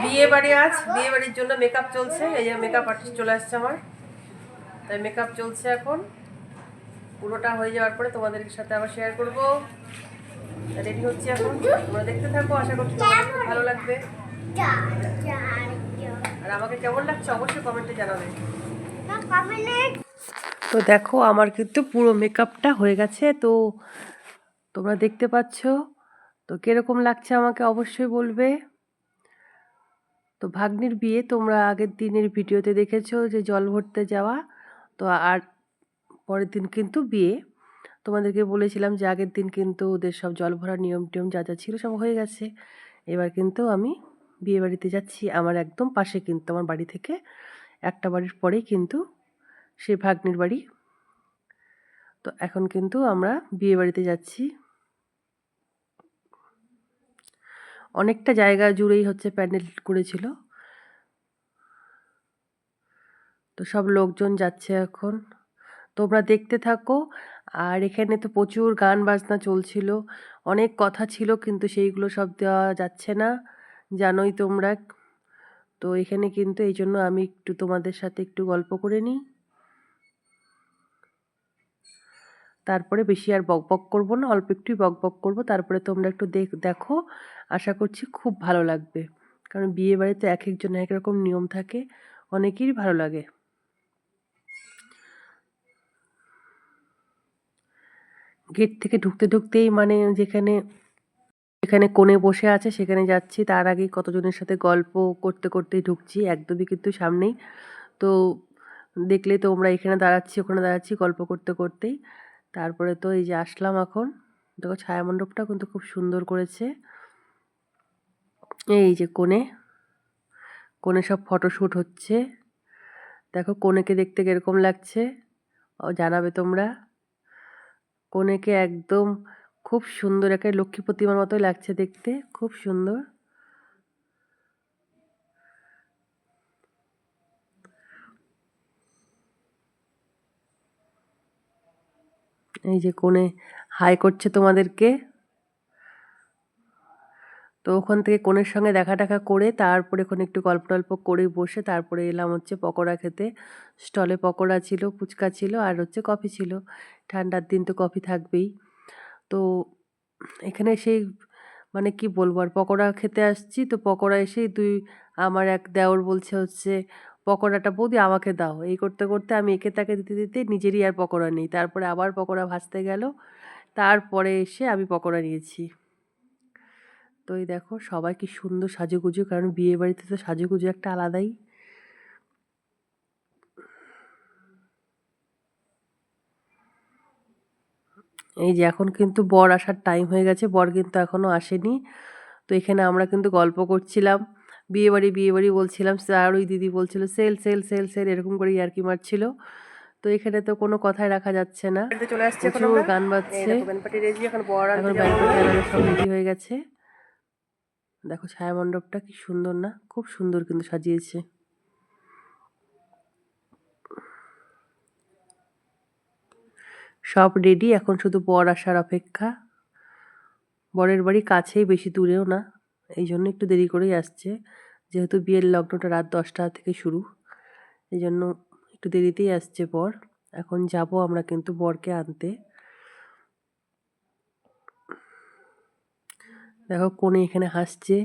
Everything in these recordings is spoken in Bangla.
বিয়ে বাড়ি আজ, বিয়ে বাড়ির জন্য মেকআপ চলছে, এই যে মেকআপ আর্টিস্ট চলে আসছে আমার। তাই মেকআপ চলছে এখন। পুরোটা হয়ে যাওয়ার পরে তোমাদের সাথে আবার শেয়ার করব। রেডি হচ্ছে এখন। তোমরা দেখতে থাকো, আশা করছি ভালো লাগবে। আর আমাকে কেমন লাগছে অবশ্যই কমেন্টে জানাবে। তো দেখো, আমার কিন্তু পুরো মেকআপটা হয়ে গেছে। তো তোমরা দেখতে পাচ্ছ, তো কীরকম লাগছে আমাকে অবশ্যই বলবে। তো ভাগ্নির বিয়ে তোমরা আগের দিনের ভিডিওতে দেখেছ যে জল ভরতে যাওয়া। তো আর পরের দিন কিন্তু বিয়ে। তোমাদেরকে বলেছিলাম যে আগের দিন কিন্তু ওদের সব জল ভরার নিয়ম টিয়ম যা যা ছিল সব হয়ে গেছে। এবার কিন্তু আমি বিয়ে বাড়িতে যাচ্ছি। আমার একদম পাশে কিন্তু আমার বাড়ি থেকে একটা বাড়ির পরেই কিন্তু সেই ভাগ্নির বাড়ি। তো এখন কিন্তু আমরা বিয়ে বাড়িতে যাচ্ছি। অনেকটা জায়গা জুড়েই হচ্ছে প্যান্ডেল করেছিল। তো সব লোকজন যাচ্ছে এখন। তোমরা দেখতে থাকো। আর এখানে তো প্রচুর গান বাজনা চলছিল। অনেক কথা ছিল কিন্তু সেইগুলো সব দেওয়া যাচ্ছে না। জানোই তোমরা। তো এখানে কিন্তু এই জন্য আমি একটু তোমাদের সাথে একটু গল্প করে নিই। তারপরে বেশি আর বক বক করব না, অল্প একটুই বক বক করব। তারপরে তোমরা একটু দেখ আশা করছি খুব ভালো লাগবে। কারণ বিয়ে বাড়িতে এক একজন এক রকম নিয়ম থাকে, অনেকেরই ভালো লাগে। গেট থেকে ঢুকতে ঢুকতেই মানে যেখানে এখানে কোণে বসে আছে সেখানে যাচ্ছি। তার আগেই কতজনের সাথে গল্প করতে করতেই ঢুকছি, একদমই কিন্তু সামনেই। তো দেখলে তোমরা এখানে দাঁড়াচ্ছি, ওখানে দাঁড়াচ্ছি, গল্প করতে করতেই। তারপরে তো এই যে আসলাম এখন। দেখো ছায়া মণ্ডপটা কিন্তু খুব সুন্দর করেছে। এই যে কোণে কোণে সব ফটোশ্যুট হচ্ছে। দেখো কোণেকে দেখতে কীরকম লাগছে, ও জানাবে তোমরা। কোণেকে একদম খুব সুন্দর একটা লক্ষ্মী প্রতিমার মতোই লাগছে দেখতে, খুব সুন্দর। এই যে কোণে হাই করছে তোমাদেরকে। তো ওখান থেকে কোণের সঙ্গে দেখা টাকা করে তারপরে ওখানে একটু গল্প টল্প করে বসে তারপরে এলাম হচ্ছে পকোড়া খেতে। স্টলে পকোড়া ছিল, ফুচকা ছিল আর হচ্ছে কফি ছিল। ঠান্ডার দিন তো কফি থাকবেই। তো এখানে সেই মানে কি বলব আর পকোড়া খেতে আসছি তো পকোড়া এসেই দুই আমার এক দেওর বলছে হচ্ছে পকোড়াটা, বৌদি, আমাকে দাও। এই করতে করতে আমি একে তাকে দিতে দিতে নিজেরই আর পকোড়া নেই। তারপরে আবার পকোড়া ভাজতে গেল। তারপরে এসে আমি পকোড়া নিয়েছি। তো এই দেখো, সবাই কি সুন্দর সাজুগুজু, কারণ বিয়ে বাড়িতে তো সাজুগুজু একটা আলাদাই। এই যে এখন কিন্তু বর আসার টাইম হয়ে গেছে। বর কিন্তু এখনও আসেনি। তো এখানে আমরা কিন্তু গল্প করছিলাম। বিয়ে বাড়ি বিয়ে বাড়ি বলছিলাম আর ওই দিদি বলছিল সেল সেল সেল সেল এরকম করে ইয়ার্কি মারছিল। তো এখানে তো কোনো কথাই রাখা যাচ্ছে না। চলে আসছে প্রচুর গান বাজছে। এখন সব রেডি হয়ে গেছে। দেখো ছায়া মণ্ডপটা কি সুন্দর না? খুব সুন্দর কিন্তু সাজিয়েছে। সব রেডি এখন শুধু বর আসার অপেক্ষা। বরের বাড়ি কাছেই বেশি দূরেও না। এই জন্য একটু দেরি করেই আসছে। যেহেতু বিয়ের লগ্নটা রাত দশটা থেকে শুরু এই জন্য একটু দেরিতেই আসছে বর। এখন যাব আমরা কিন্তু বরকে আনতে। দেখো কোনে এখানে হাসছে।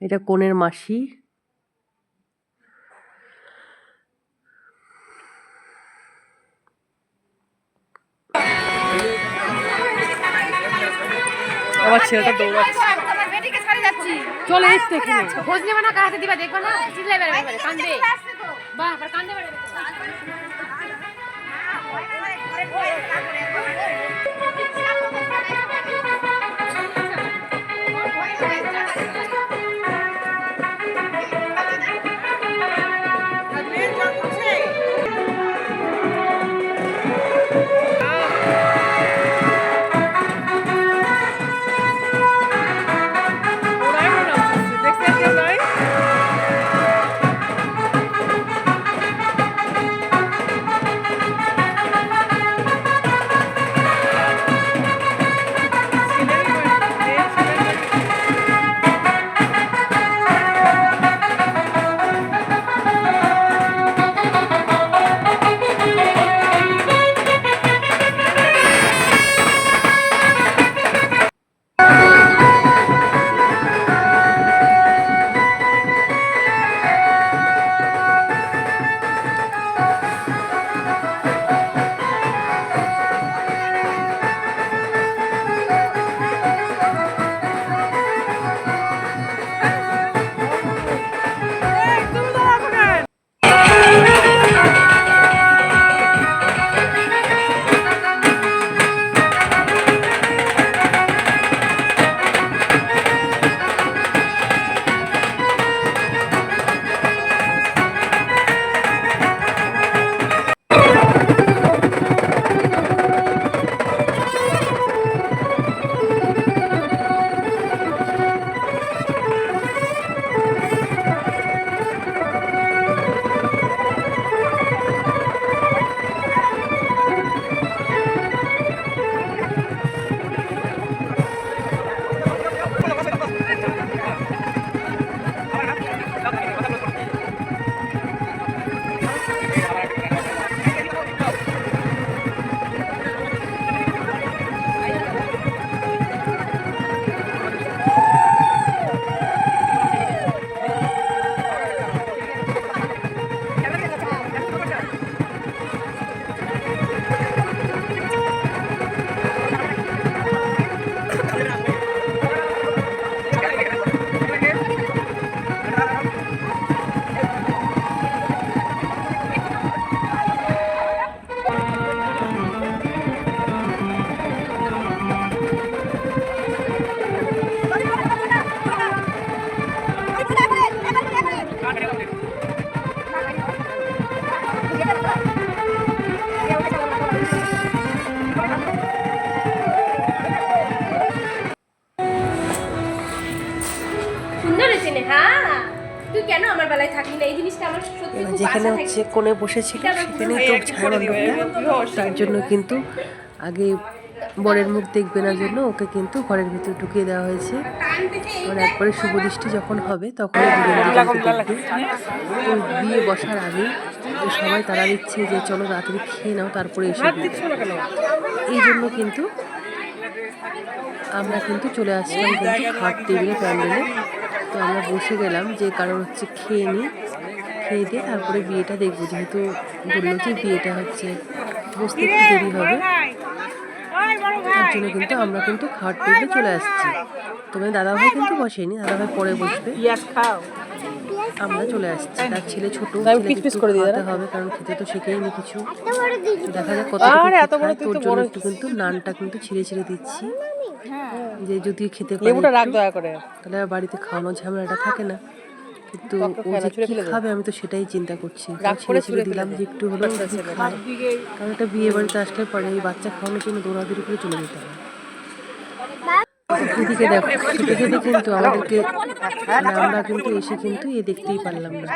এটা কোনের মাসি। আমার ছেলেটা দৌড়াচ্ছে চলে এসছে খোঁজ নেবে না কার হাতে দিবা দেখবা না চিল্লাই বেড়াবে কান্দে বাহ কান্দে বেড়াবে কেন আমার বেলায় থাকলি না? এই জিনিসটা আমার সত্যি খুব যেখানে হচ্ছে কোণে বসেছিল সেখানেই তো ছায়া তার জন্য কিন্তু আগে বরের মুখ দেখবে না জন্য ওকে কিন্তু ঘরের ভিতরে ঢুকিয়ে দেওয়া হয়েছে। মানে একবারে শুভ দৃষ্টি যখন হবে তখন তো বিয়ে বসার আগে তো সবাই তারা দিচ্ছে যে চলো রাত্রি খেয়ে নাও তারপরে এসে। এই জন্য কিন্তু আমরা কিন্তু চলে আসলাম কিন্তু খাট টেবিলে প্যান্ডেলে। তো আমরা বসে গেলাম যে কারণ হচ্ছে খেয়ে নিই খেয়ে দিয়ে তারপরে বিয়েটা দেখব। যেহেতু বলল যে বিয়েটা হচ্ছে বসতে একটু দেরি হবে। তার জন্য কিন্তু আমরা কিন্তু খাট টেবিলে চলে আসছি। তোমার দাদাভাই কিন্তু বসেনি। দাদাভাই পরে বসবে। আমরা চলে আসছি। তার ছেলে ছোট হবে কারণ খেতে তো শিখেইনি কিছু। দেখা যাক কত তোর জন্য একটু কিন্তু নানটা কিন্তু ছিঁড়ে ছিঁড়ে দিচ্ছি। যে যদি খেতে পারে লেবুটা রাখ দয়া করে। তাহলে বাড়িতে খাওয়ানো ঝামেলাটা থাকে না। কিন্তু ও যে কি খাবে আমি তো সেটাই চিন্তা করছি। ছেড়ে ছিঁড়ে ছিঁড়ে দিলাম যে একটু হলেও কারণ একটা বিয়ে বাড়িতে আসলে পরে এই বাচ্চা খাওয়ানোর জন্য দৌড়াদৌড়ি করে চলে যেতে হয়। এদিকে দেখো খেতে কিন্তু আমাদেরকে আমরা কিন্তু এসে কিন্তু এ দেখতেই পারলাম না।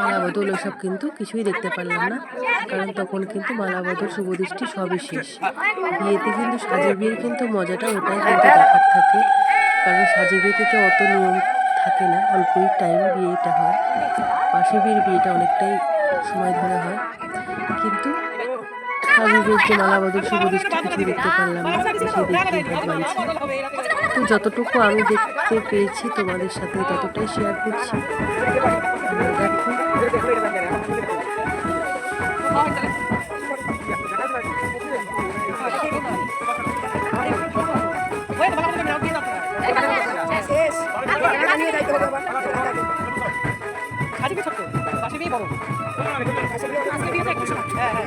মালা বদল ওসব কিন্তু কিছুই দেখতে পারলাম না, কারণ তখন কিন্তু মালা বদল শুভদৃষ্টি সবই শেষ। বিয়েতে কিন্তু সাজে বিয়ের কিন্তু মজাটা ওটাই কিন্তু দেখার থাকে, কারণ সাজে বিয়েতে তো অত নিয়ম থাকে না, অল্পই টাইম বিয়েটা হয়। পাশে বিয়ের বিয়েটা অনেকটাই সময় ধরে হয়। কিন্তু সাজে বিয়ের যে মালা বদল দেখতে পারলাম তো যতটুকু আমি দেখতে পেয়েছি তোমাদের সাথে ততটাই শেয়ার করছি। আজকে ছোট্ট পাশে বিয়ে বড় আজকে সময় হ্যাঁ হ্যাঁ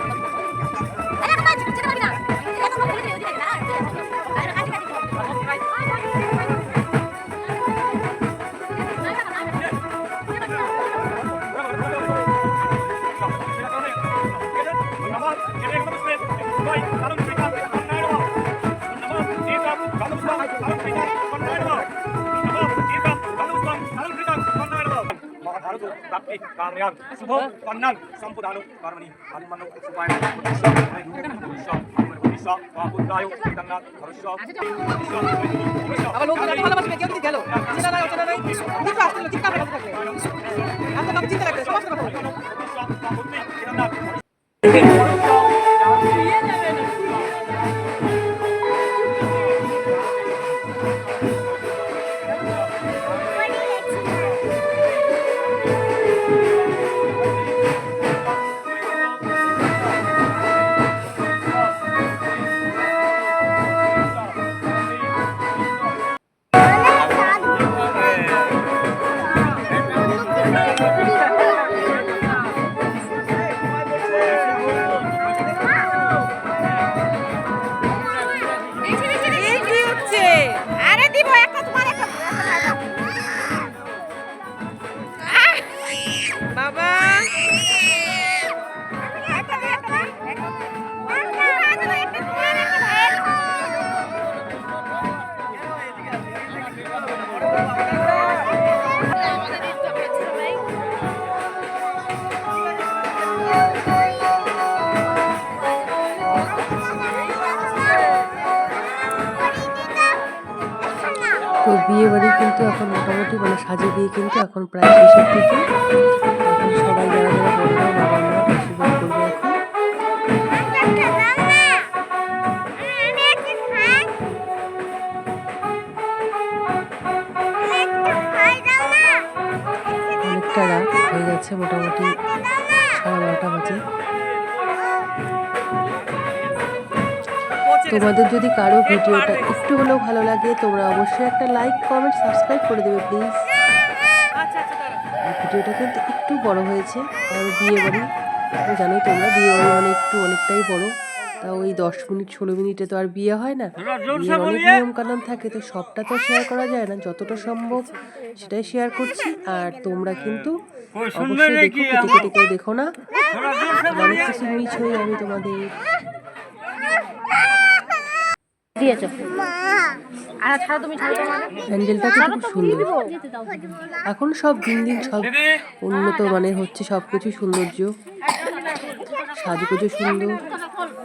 জ্ঞান শুভ কন্যান সম্পদানু কর্মণি হনুমান উপায় আবার লোক ভালোবাসবে কেউ গেল চেনা নাই চেনা নাই বিয়ে বাড়ি কিন্তু এখন মোটামুটি মানে সাজে দিয়ে কিন্তু এখন প্রায় শেষের দিকে। এখন সবাই যারা যারা বড়রা বাবা মা আশীর্বাদ করবে এখন। অনেকটা রাত হয়ে গেছে মোটামুটি সাড়ে বারোটা বাজে। তোমাদের যদি কারও ভিডিওটা একটু হলেও ভালো লাগে তোমরা অবশ্যই একটা লাইক কমেন্ট সাবস্ক্রাইব করে দেবে প্লিজ ভিডিওটা কিন্তু একটু বড় হয়েছে আর বিয়ে বাড়ি। তো জানোই তোমরা বিয়ে বাড়ি মানে একটু অনেকটাই বড়। তা ওই দশ মিনিট ষোলো মিনিটে তো আর বিয়ে হয় না। বিয়ের অনেক নিয়ম কানুন থাকে তো সবটা তো শেয়ার করা যায় না। যতটা সম্ভব সেটাই শেয়ার করছি। আর তোমরা কিন্তু অবশ্যই দেখো কেটে কেটে কেউ দেখো না। অনেক কিছু মিছ হয়ে আমি তোমাদের আছে আর ছাড়ো তুমি প্যান্ডেলটা খুব সুন্দর। এখন সব দিন দিন সব উন্নত মানে হচ্ছে সব কিছু সৌন্দর্য। সাজুগুজো সুন্দর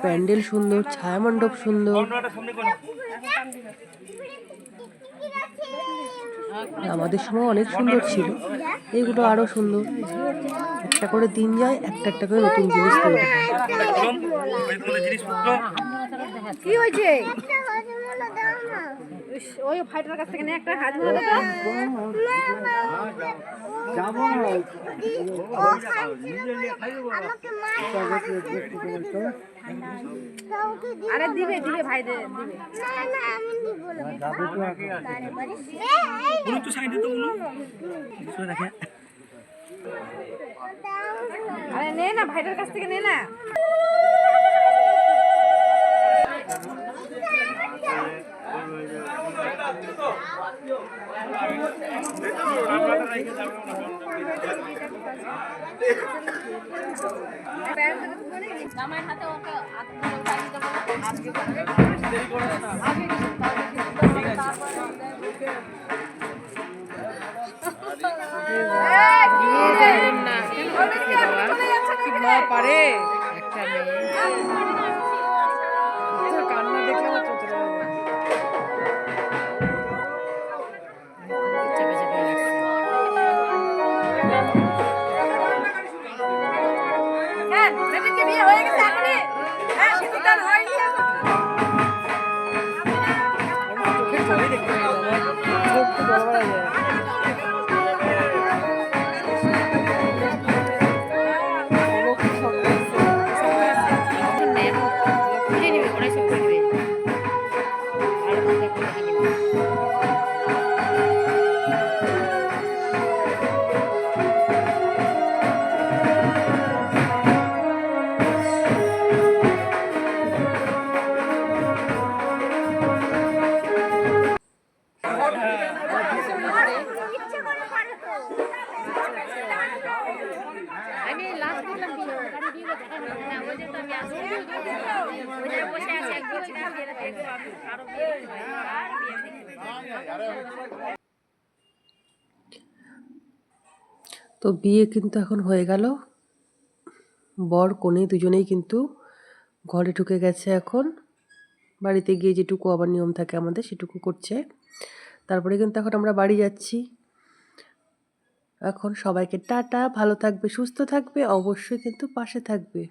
প্যান্ডেল সুন্দর ছায়া মণ্ডপ সুন্দর। আমাদের সময় অনেক সুন্দর ছিল। এগুলো আরও সুন্দর। একটা করে দিন যায় একটা একটা করে নতুন জিনিস তৈরি কি হয়েছে ওই ফাইটার কাছ থেকে নে একটা হাত ধরে দাও আরে দিবে দিবে ভাই দে দিবে সাইডে তো আরে নে না ভাইটার কাছ থেকে নে না পারে একটা মেয়ে তোর কান্না দেখলে আমার চোখ চলে যাবে। হ্যাঁ বেবিকে বিয়ে চোখ তো গড়বড় হয়ে যায় তো বিয়ে কিন্তু এখন হয়ে গেল। বর কনে দুজনেই কিন্তু ঘরে ঢুকে গেছে এখন। বাড়িতে গিয়ে যেটুকু আবার নিয়ম থাকে আমাদের, সেটুকু করছে। তারপরে কিন্তু এখন আমরা বাড়ি যাচ্ছি। এখন সবাইকে টাটা, ভালো থাকবে, সুস্থ থাকবে, অবশ্যই কিন্তু পাশে থাকবে।